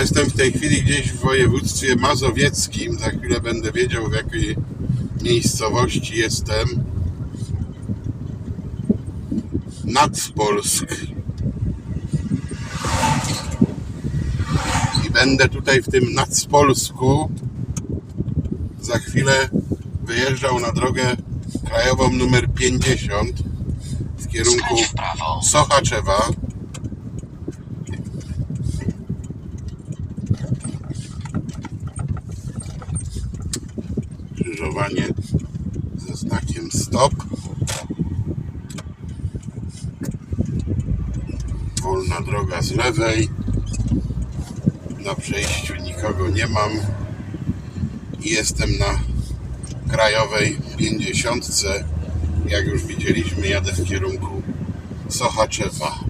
Jestem w tej chwili gdzieś w województwie mazowieckim. Za chwilę będę wiedział w jakiej miejscowości jestem. Nacpolsk. I będę tutaj w tym Nacpolsku za chwilę wyjeżdżał na drogę krajową numer 50 w kierunku Skręć w prawo. Sochaczewa. Skrzyżowanie ze znakiem stop. Wolna droga z lewej. Na przejściu nikogo nie mam. I jestem na krajowej 50. Jak już widzieliśmy, jadę w kierunku Sochaczewa.